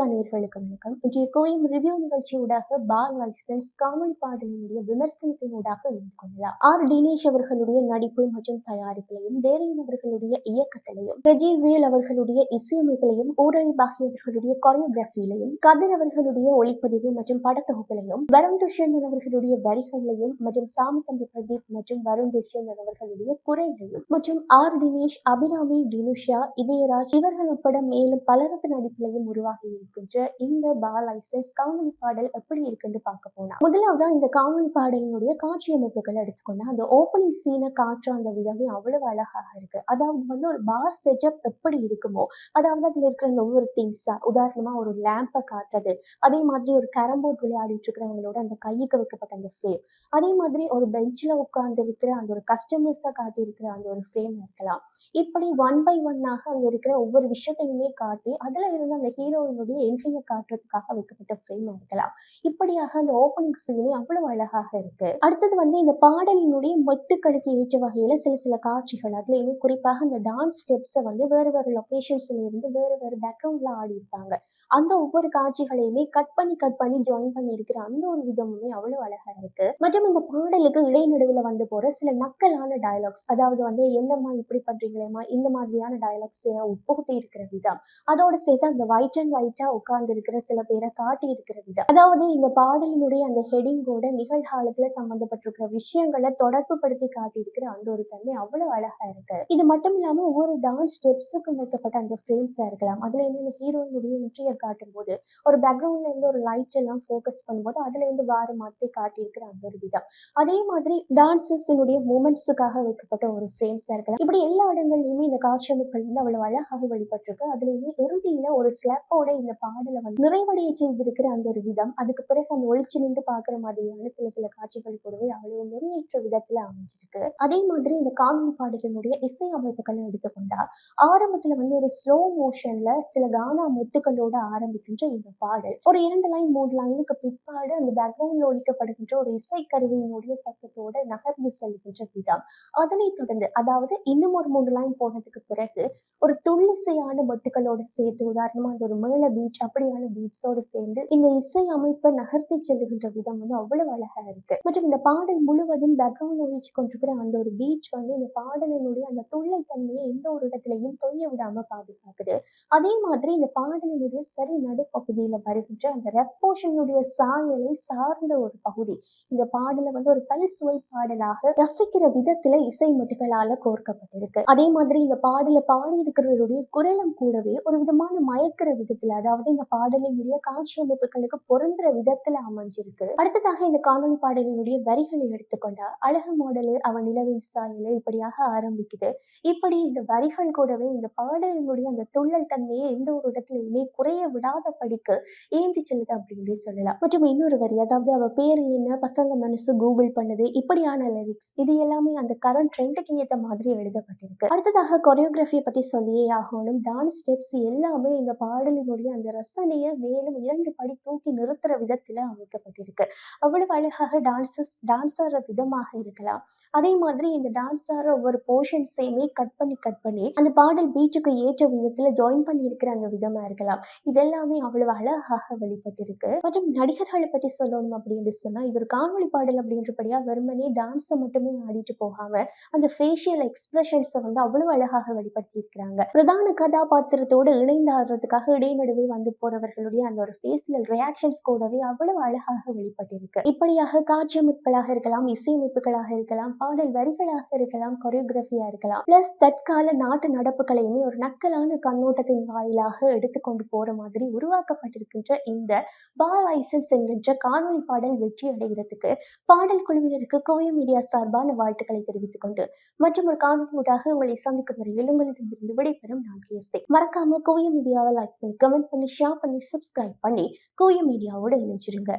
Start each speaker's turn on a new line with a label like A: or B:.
A: Media நேர்களுக்கு வணக்கம். இன்றைய கோயம் ரிவ்யூ நிகழ்ச்சியூடாக பால் லைசன்ஸ் காமெடி பாடலினுடைய விமர்சனத்தினூடாக இணைந்து கொள்ளலாம். ஆர் டினேஷ் அவர்களுடைய நடிப்பு மற்றும் தயாரிப்பிலையும் தேரையன் அவர்களுடைய இயக்கத்திலையும் ரஜீவ் வேல் அவர்களுடைய இசையமைப்பிலையும் ஊரல் பாகி அவர்களுடைய கொரியோகிராஃபியிலையும் கதிர் அவர்களுடைய ஒளிப்பதிவு மற்றும் படத்தொகுப்பிலையும் வருண் துஷந்தன் அவர்களுடைய வரிகளிலையும் மற்றும் சாமத்தம்பி பிரதீப் மற்றும் வருண் துஷந்தன் அவர்களுடைய குரலையும் மற்றும் ஆர் டினேஷ் அபிராமி டினுஷா இதயராஜ் இவர்கள் உட்பட மேலும் பலரது நடிப்பிலையும் உருவாகி இருக்கின்ற இந்த பாலைசஸ் லைசன்ஸ் பாடல் எப்படி இருக்குன்னு பார்க்க போனா முதலாவதா இந்த காமெடி பாடலினுடைய காட்சி அமைப்புகளை எடுத்துக்கொண்டா அந்த ஓப்பனிங் சீனை காற்று அந்த விதமே அவ்வளவு அழகாக இருக்கு. அதாவது வந்து ஒரு பார் செட்டப் எப்படி இருக்குமோ அதாவது அதுல இருக்கிற அந்த ஒவ்வொரு திங்ஸா உதாரணமா ஒரு லேம்பை காட்டுறது அதே மாதிரி ஒரு கேரம்போர்ட் விளையாடிட்டு இருக்கிறவங்களோட அந்த கையுக்கு வைக்கப்பட்ட அந்த ஃப்ரேம் அதே மாதிரி ஒரு பெஞ்சில் உட்கார்ந்து இருக்கிற அந்த ஒரு கஸ்டமர்ஸை காட்டி இருக்கிற அந்த ஒரு ஃப்ரேம் இருக்கலாம். இப்படி ஒன் பை ஒன்னாக அங்க இருக்கிற ஒவ்வொரு விஷயத்தையுமே காட்டி அதுல இருந்து அந்த ஹீரோயினுடைய என்ட்ரியை காட்டுறதுக்காக வைக்கப்பட்ட ஃப்ரேமா இருக்கலாம். இப்படியாக அந்த ஓப்பனிங் சீனே அவ்வளவு அழகாக இருக்கு. அடுத்தது வந்து இந்த பாடலினுடைய மெட்டுக்களுக்கு ஏற்ற வகையில சில சில காட்சிகள். அதுலயுமே குறிப்பாக அந்த டான்ஸ் ஸ்டெப்ஸை வந்து வேறு வேறு லொக்கேஷன்ஸ்ல இருந்து வேறு வேறு பேக்ரவுண்ட்ல ஆடி இருப்பாங்க. அந்த ஒவ்வொரு காட்சிகளையுமே கட் பண்ணி கட் பண்ணி ஜாயின் பண்ணி இருக்கிற அந்த ஒரு விதமுமே அவ்வளவு அழகா இருக்கு. மற்றும் இந்த பாடலுக்கு இடைநடுவில் வந்து போற சில நக்கலான டயலாக்ஸ் அதாவது வந்து என்னம்மா இப்படி பண்றீங்களேம்மா இந்த மாதிரியான டயலாக்ஸ் உட்புகுத்தி இருக்கிற விதம். அதோட சேர்த்து அந்த ஒயிட் அண்ட் ஒயிட்டா உட்கார்ந்து இருக்கிற சில பேரை காட்டி இருக்கிற விதம். அதாவது இந்த பாடலினுடைய அந்த ஹெடிங்கோட நிகழ்காலத்துல சம்பந்தப்பட்டிருக்கிற விஷயங்களை தொடர்பு படுத்தி காட்டி இருக்கிற அந்த ஒரு தன்மை அவ்வளவு அழகா இருக்கு. இது மட்டும் இல்லாம ஒவ்வொரு டான்ஸ் ஸ்டெப்ஸுக்கும் வைக்கப்பட்ட அந்த ஃப்ரேம்ஸா இருக்கலாம். அதுல இருந்து இந்த ஹீரோயினுடைய என்ட்ரியை காட்டும் போது ஒரு பேக்ரவுண்ட்ல இருந்து ஒரு லைட் எல்லாம் ஃபோக்கஸ் பண்ணும்போது அதுல இருந்து வார மாற்றி காட்டி இருக்கிற அந்த ஒரு விதம். அதே மாதிரி டான்சஸினுடைய மூமெண்ட்ஸுக்காக வைக்கப்பட்ட ஒரு ஃப்ரேம்ஸா இருக்கலாம். இப்படி எல்லா இடங்கள்லயுமே இந்த காட்சி அமைப்புகள் வந்து அவ்வளவு அழகாக வெளிப்பட்டிருக்கு. அதுலயுமே இறுதியில ஒரு ஸ்லெப்போட இந்த பாடலை வந்து நிறைவடைய செய்திருக்கிற அந்த ஒரு விதம். அதுக்கு பிறகு அந்த ஒளிச்சு நின்று பாக்குற மாதிரியான சில சில காட்சிகள் கூடவே அவ்வளவு நிறைவேற்ற விதத்துல அமைஞ்சிருக்கு. அதே மாதிரி இந்த காமெடி பாடலினுடைய இசை அமைப்புகளை எடுத்துக்கொண்டா ஆரம்பத்துல வந்து ஒரு ஸ்லோ மோஷன்ல சில கானா முட்டுகளோட ஆரம்பிக்கின்ற இந்த பாடல். ஒரு இரண்டு லைன் மூணு லைனுக்கு பிற்பாடு அந்த பேக்ரவுண்ட்ல ஒழிக்கப்படுகின்ற ஒரு இசை கருவியினுடைய சத்தத்தோட நகர்ந்து செல்கின்ற விதம். அதனை தொடர்ந்து அதாவது இன்னும் ஒரு மூணு லைன் போனதுக்கு பிறகு ஒரு துள்ளிசையான மொட்டுகளோட சேர்த்து உதாரணமா அந்த ஒரு மேல பீட் அப்படியான பீட்ஸோட சேர்ந்து இந்த இசை அமைப்பை நகர்த்தி செல்லுகின்ற விதம் வந்து அவ்வளவு அழகா இருக்கு. மற்றும் இந்த பாடல் முழுவதும் பேக்ரவுண்ட் ஒழிச்சு கொண்டிருக்கிற அந்த ஒரு பீச் வந்து இந்த பாடலினுடைய அந்த துள்ளை தன்மையை எந்த ஒரு இடத்துலையும் தொய்ய விடாம பாதுகாக்குது. அதே மாதிரி இந்த பாடலினுடைய சரி நடுப்பகுதியில வருகின்ற அந்த ரெப்போஷனுடைய சாயலை சார்ந்த ஒரு பகுதி இந்த பாடலை வந்து ஒரு பல்சுவை பாடலாக ரசிக்கிற விதத்துல இசை மட்டுகளால கோர்க்கப்பட்டிருக்கு. அதே மாதிரி இந்த பாடலை பாடி இருக்கிறவருடைய குரலும் கூடவே ஒரு விதமான மயக்கிற விதத்துல அதாவது இந்த பாடலினுடைய காட்சி அமைப்புகளுக்கு பொருந்துற விதத்துல அமைஞ்சிருக்கு. அடுத்ததாக இந்த காணொலி பாடலினுடைய வரிகளை எடுத்துக்கொண்டா அழகு மாடலு அவன் நிலவின் சாயலு இப்படியாக ஆரம்பிக்குது. இப்படி இந்த வரிகள் கூடவே இந்த பாடலினுடைய அந்த துள்ளல் தன்மையை எந்த ஒரு இடத்துலயுமே குறைய விடாத படிக்கு ஏந்தி செல்லுது அப்படின்னு சொல்லலாம். மற்றும் இன்னொரு வரி அதாவது அவ பேரு என்ன பசங்க மனசு கூகுள் பண்ணுது இப்படியான லிரிக்ஸ் இது எல்லாமே அந்த கரண்ட் ட்ரெண்டுக்கு ஏற்ற மாதிரி எழுதப்பட்டிருக்கு. அடுத்ததாக கொரியோகிராஃபியை பத்தி சொல்லியே ஆகணும். டான்ஸ் ஸ்டெப்ஸ் எல்லாமே இந்த பாடலினுடைய அந்த ரசனையை மேலும் இரண்டு படி தூக்கி நிறுத்துற விதத்துல அமைக்கப்பட்டிருக்கு. அவ்வளவு அழகாக டான்சஸ் டான்ஸ் ஆடுற விதமாக இருக்கலாம். அதே மாதிரி இந்த டான்ஸ் ஆடுற ஒவ்வொரு போர்ஷன்ஸையுமே கட் பண்ணி கட் பண்ணி அந்த பாடல் பீச்சுக்கு ஏற்ற விதத்துல ஜாயின் பண்ணி இருக்கிற அந்த விதமா இருக்கலாம். இதெல்லாமே அவ்வளவு அழகாக வெளிப்பட்டிருக்கு. மற்றும் நடிகர்களை பற்றி சொல்லணும் அப்படின்னு சொன்னா இது ஒரு காணொலி பாடல் அப்படின்றபடியா வெறுமனே டான்ஸை மட்டுமே ஆடிட்டு போகாம அந்த ஃபேஷியல் எக்ஸ்பிரஷன்ஸை வந்து அவ்வளவு அழகாக வெளிப்படுத்தி இருக்கிறாங்க பிரதான கதாபாத்திரத்தோடு இணைந்து ஆடுறதுக்காக இடைநடுவே வந்து போறவர்களுடைய அந்த ஒரு ஃபேசியல் ரியாக்ஷன்ஸ் கூடவே அவ்வளவு அழகாக வெளிப்பட்டிருக்கு. இப்படியாக காட்சியமைப்புகளாக இருக்கலாம் இசையமைப்புகளாக இருக்கலாம் பாடல் வரிகளாக இருக்கலாம் கொரியோகிராஃபியா இருக்கலாம். பிளஸ் தற்கால நாட்டு நடப்புகளையுமே ஒரு நக்கலான கண்ணோட்டத்தின் வாயிலாக எடுத்துக்கொண்டு போற மாதிரி உருவாக்கப்பட்டிருக்கின்ற இந்த பா லைசன்ஸ் என்கின்ற காணொலி பாடல் வெற்றி அடைகிறதுக்கு பாடல் குழுவினருக்கு கோய மீடியா சார்பான வாழ்த்துக்களை தெரிவித்துக் கொண்டு மற்றும் ஒரு காணொலியூடாக உங்களை சந்திக்கும் வரையில் உங்களிடமிருந்து விடைபெறும் நான் கீர்த்தி. மறக்காம கோய மீடியாவை லைக் பண்ணி கமெண்ட் பண்ணி ஷேர் பண்ணி சப்ஸ்கிரைப் பண்ணி கோய மீடியாவோட இணைஞ்சிருங்க.